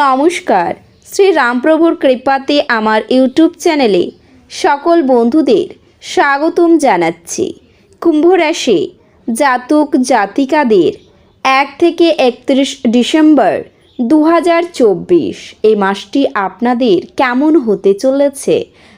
নমস্কার। শ্রী রামপ্রভুর কৃপাতে আমার ইউটিউব চ্যানেলে সকল বন্ধুদের স্বাগতম জানাচ্ছি। কুম্ভ রাশি জাতক জাতিকাদের এক থেকে একত্রিশ ডিসেম্বর দু হাজার চব্বিশ এই মাসটি আপনাদের কেমন হতে চলেছে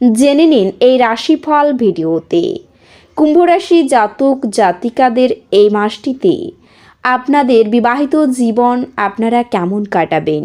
জেনে নিন এই রাশিফল ভিডিওতে। কুম্ভরাশি জাতক জাতিকাদের এই মাসটিতে আপনাদের বিবাহিত জীবন আপনারা কেমন কাটাবেন?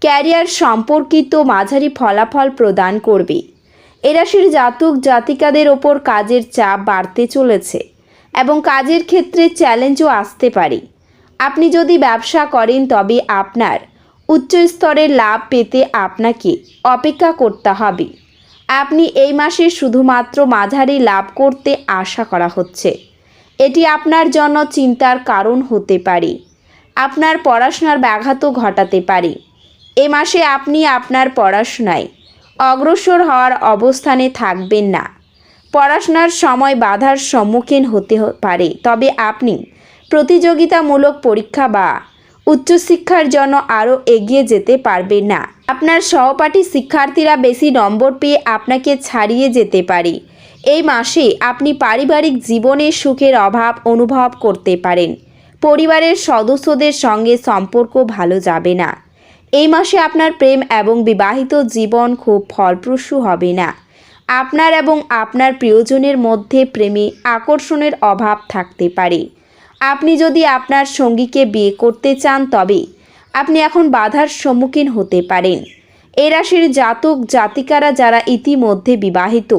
ক্যারিয়ার সম্পর্কিত মাঝারি ফলাফল প্রদান করবে। এ রাশির জাতক জাতিকাদের ওপর কাজের চাপ বাড়তে চলেছে এবং কাজের ক্ষেত্রে চ্যালেঞ্জও আসতে পারে। আপনি যদি ব্যবসা করেন, তবে আপনার উচ্চ স্তরের লাভ পেতে আপনাকে অপেক্ষা করতে হবে। আপনি এই মাসে শুধুমাত্র মাঝারি লাভ করতে আশা করা হচ্ছে। এটি আপনার জন্য চিন্তার কারণ হতে পারে। আপনার পড়াশোনার ব্যাঘাতও ঘটাতে পারে। এ মাসে আপনি আপনার পড়াশোনায় অগ্রসর হওয়ার অবস্থানে থাকবেন না। পড়াশোনার সময় বাধার সম্মুখীন হতে পারে, তবে আপনি প্রতিযোগিতামূলক পরীক্ষা বা উচ্চশিক্ষার জন্য আরও এগিয়ে যেতে পারবেন না। আপনার সহপাঠী শিক্ষার্থীরা বেশি নম্বর পেয়ে আপনাকে ছাড়িয়ে যেতে পারে। এই মাসে আপনি পারিবারিক জীবনে সুখের অভাব অনুভব করতে পারেন। পরিবারের সদস্যদের সঙ্গে সম্পর্ক ভালো যাবে না। এই মাসে আপনার প্রেম এবং বিবাহিত জীবন খুব ফলপ্রসূ হবে না। আপনার এবং আপনার প্রিয়জনের মধ্যে প্রেমে আকর্ষণের অভাব থাকতে পারে। আপনি যদি আপনার সঙ্গীকে বিয়ে করতে চান তবে আপনি এখন বাধার সম্মুখীন হতে পারেন। এ রাশির জাতক জাতিকারা যারা ইতিমধ্যে বিবাহিত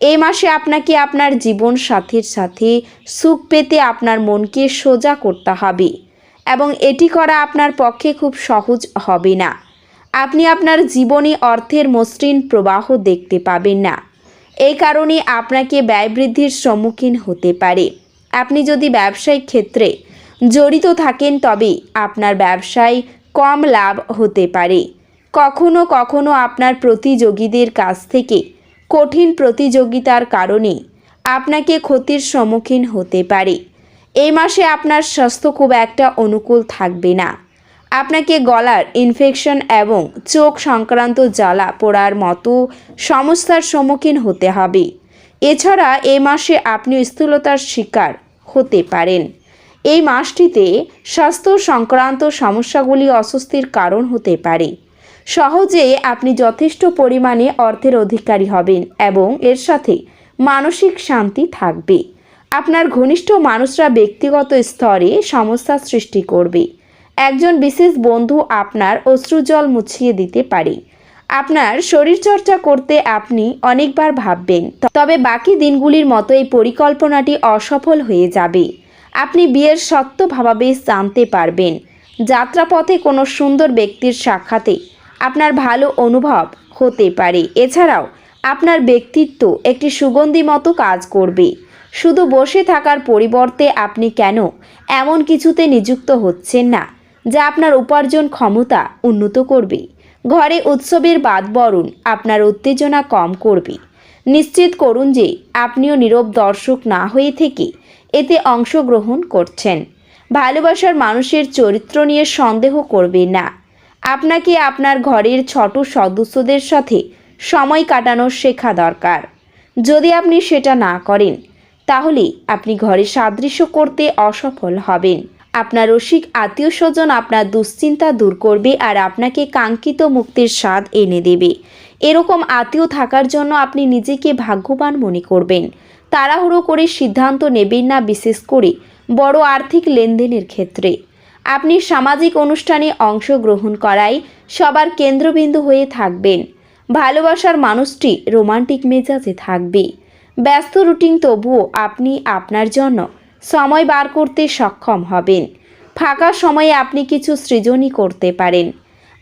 এই মাসে আপনাকে আপনার জীবন সাথীর সাথে সুখ পেতে আপনার মনকে সোজা করতে হবে। এবং এটি করা আপনার পক্ষে খুব সহজ হবে না। আপনি আপনার জীবনে অর্থের মসৃণ প্রবাহ দেখতে পাবেন না। এই কারণে আপনাকে ব্যয় বৃদ্ধির সম্মুখীন হতে পারে। আপনি যদি ব্যবসায়িক ক্ষেত্রে জড়িত থাকেন, তবে আপনার ব্যবসায় কম লাভ হতে পারে। কখনো কখনো আপনার প্রতিযোগীদের কাছ থেকে কঠিন প্রতিযোগিতার কারণে আপনাকে ক্ষতির সম্মুখীন হতে পারে। এই মাসে আপনার স্বাস্থ্য খুব একটা অনুকূল থাকবে না। আপনাকে গলার ইনফেকশন এবং চোখ সংক্রান্ত জ্বালা পোড়ার মতো সমস্যার সম্মুখীন হতে হবে। এছাড়া এই মাসে আপনি স্থূলতার শিকার হতে পারেন। এই মাসটিতে স্বাস্থ্য সংক্রান্ত সমস্যাগুলি অস্বস্তির কারণ হতে পারে। সহজে আপনি যথেষ্ট পরিমাণে অর্থের অধিকারী হবেন এবং এর সাথে মানসিক শান্তি থাকবে। আপনার ঘনিষ্ঠ মানুষরা ব্যক্তিগত স্তরে সমস্যা সৃষ্টি করবে। একজন বিশেষ বন্ধু আপনার অশ্রুজল মুছিয়ে দিতে পারে। আপনার শরীরচর্চা করতে আপনি অনেকবার ভাববেন। তবে বাকি দিনগুলির মতো এই পরিকল্পনাটি অসফল হয়ে যাবে। আপনি বিয়ের সত্য ভাবাবেশ জানতে পারবেন। যাত্রাপথে কোনো সুন্দর ব্যক্তির সাক্ষাতে আপনার ভালো অনুভব হতে পারে। এছাড়াও আপনার ব্যক্তিত্ব একটি সুগন্ধি মতো কাজ করবে। শুধু বসে থাকার পরিবর্তে আপনি কেন এমন কিছুতে নিযুক্ত হচ্ছেন না, যা আপনার উপার্জন ক্ষমতা উন্নত করবে। ঘরে উৎসবের বাদবরণ আপনার উত্তেজনা কম করবে। নিশ্চিত করুন যে আপনিও নীরব দর্শক না হয়ে থেকে এতে অংশগ্রহণ করছেন। ভালোবাসার মানুষের চরিত্র নিয়ে সন্দেহ করবে না। আপনাকে আপনার ঘরের ছোট সদস্যদের সাথে সময় কাটানো শেখা দরকার। যদি আপনি সেটা না করেন, তাহলে আপনি ঘরে সাদৃশ্য করতে অসফল হবেন। আপনার রসিক আত্মীয় স্বজন আপনার দুশ্চিন্তা দূর করবে আর আপনাকে কাঙ্ক্ষিত মুক্তির স্বাদ এনে দেবে। এরকম আত্মীয় থাকার জন্য আপনি নিজেকে ভাগ্যবান মনে করবেন। তাড়াহুড়ো করে সিদ্ধান্ত নেবেন না বিশেষ করে বড় আর্থিক লেনদেনের ক্ষেত্রে। আপনি সামাজিক অনুষ্ঠানে অংশগ্রহণ করায় সবার কেন্দ্রবিন্দু হয়ে থাকবেন। ভালোবাসার মানুষটি রোমান্টিক মেজাজে থাকবে। ব্যস্ত রুটিন তবুও আপনি আপনার জন্য সময় বার করতে সক্ষম হবেন। ফাঁকা সময়ে আপনি কিছু সৃজনই করতে পারেন।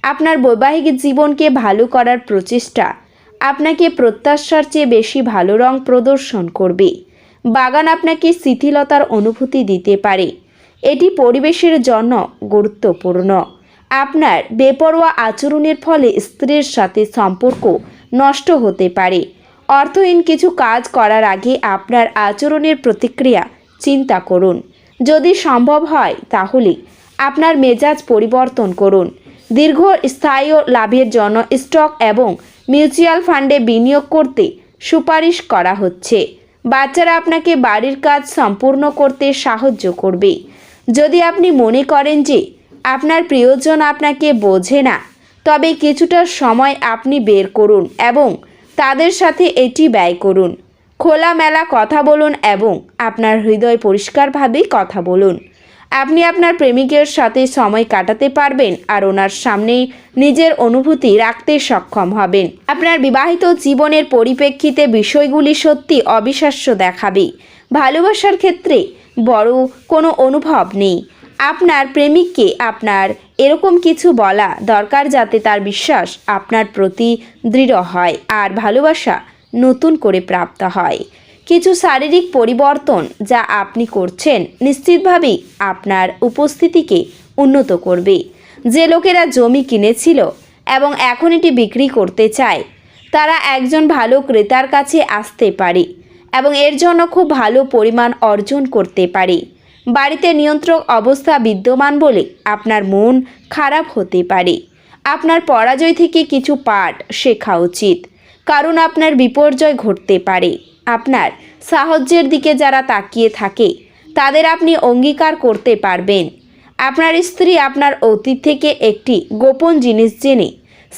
আপনার বৈবাহিক জীবনকে ভালো করার প্রচেষ্টা আপনাকে প্রত্যাশার চেয়ে বেশি ভালো রং প্রদর্শন করবে। বাগান আপনাকে শিথিলতার অনুভূতি দিতে পারে। এটি পরিবেশের জন্য গুরুত্বপূর্ণ। আপনার বেপরোয়া আচরণের ফলে স্ত্রীর সাথে সম্পর্ক নষ্ট হতে পারে। অর্থহীন কিছু কাজ করার আগে আপনার আচরণের প্রতিক্রিয়া চিন্তা করুন। যদি সম্ভব হয়, তাহলে আপনার মেজাজ পরিবর্তন করুন। দীর্ঘ স্থায়ী লাভের জন্য স্টক এবং মিউচুয়াল ফান্ডে বিনিয়োগ করতে সুপারিশ করা হচ্ছে। বাচ্চারা আপনাকে বাড়ির কাজ সম্পূর্ণ করতে সাহায্য করবে। যদি আপনি মনে করেন যে আপনার প্রিয়জন আপনাকে বোঝে না, তবে কিছুটা সময় আপনি বের করুন এবং তাদের সাথে এটি ব্যয় করুন। খোলামেলা কথা বলুন এবং আপনার হৃদয় পরিষ্কারভাবেই কথা বলুন। আপনি আপনার প্রেমিকের সাথে সময় কাটাতে পারবেন আর ওনার সামনে নিজের অনুভূতি রাখতে সক্ষম হবেন। আপনার বিবাহিত জীবনের পরিপ্রেক্ষিতে বিষয়গুলি সত্যি অবিশ্বাস্য দেখাবে। ভালোবাসার ক্ষেত্রে বড় কোনো অনুভব নেই। আপনার প্রেমিককে আপনার এরকম কিছু বলা দরকার যাতে তার বিশ্বাস আপনার প্রতি দৃঢ় হয় আর ভালোবাসা নতুন করে প্রাপ্ত হয়। কিছু শারীরিক পরিবর্তন যা আপনি করছেন নিশ্চিতভাবেই আপনার উপস্থিতিকে উন্নত করবে। যে লোকেরা জমি কিনেছিল এবং এখন এটি বিক্রি করতে চায়, তারা একজন ভালো ক্রেতার কাছে আসতে পারে এবং এর জন্য খুব ভালো পরিমাণ অর্জন করতে পারে। বাড়িতে নিয়ন্ত্রক অবস্থা বিদ্যমান বলে আপনার মন খারাপ হতে পারে। আপনার পরাজয় থেকে কিছু পাঠ শেখা উচিত। কারণ আপনার বিপর্যয় ঘটতে পারে। আপনার সাহায্যের দিকে যারা তাকিয়ে থাকে, তাদের আপনি অঙ্গীকার করতে পারবেন। আপনার স্ত্রী আপনার অতীত থেকে একটি গোপন জিনিস জেনে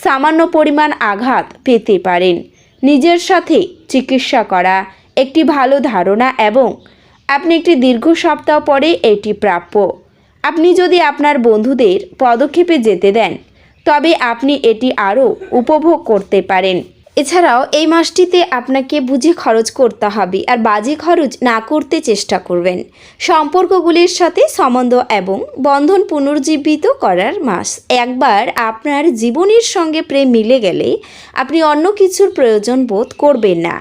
সামান্য পরিমাণ আঘাত পেতে পারেন। নিজের সাথে চিকিৎসা করা একটি ভালো ধারণা এবং আপনি একটি দীর্ঘ সপ্তাহ পরে এটি প্রাপ্য। আপনি যদি আপনার বন্ধুদের পদক্ষেপে যেতে দেন, তবে আপনি এটি আরও উপভোগ করতে পারেন। এছাড়াও, এই মাসটিতে আপনাকে বুঝে খরচ করতে হবে আর বাজে খরচ না করতে চেষ্টা করবেন। সম্পর্কগুলির সাথে সম্বন্ধ এবং বন্ধন পুনর্জীবিত করার মাস। একবার আপনার জীবনের সঙ্গে প্রেম মিলে গেলে আপনি অন্য কিছুর প্রয়োজন বোধ করবেন না।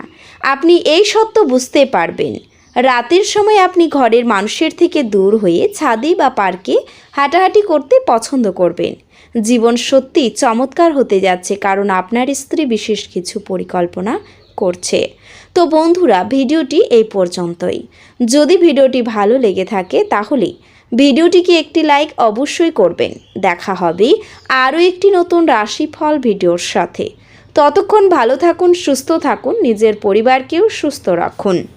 আপনি এই সত্য বুঝতে পারবেন। রাতের সময় আপনি ঘরের মানুষের থেকে দূর হয়ে ছাদে বা পার্কে হাঁটাহাঁটি করতে পছন্দ করবেন। জীবন সত্যি চমৎকার হতে যাচ্ছে কারণ আপনার স্ত্রী বিশেষ কিছু পরিকল্পনা করছে। তো বন্ধুরা, ভিডিওটি এই পর্যন্তই। যদি ভিডিওটি ভালো লেগে থাকে তাহলে ভিডিওটিকে একটি লাইক অবশ্যই করবেন। দেখা হবে আরও একটি নতুন রাশিফল ভিডিওর সাথে। ততক্ষণ ভালো থাকুন, সুস্থ থাকুন, নিজের পরিবারকেও সুস্থ রাখুন।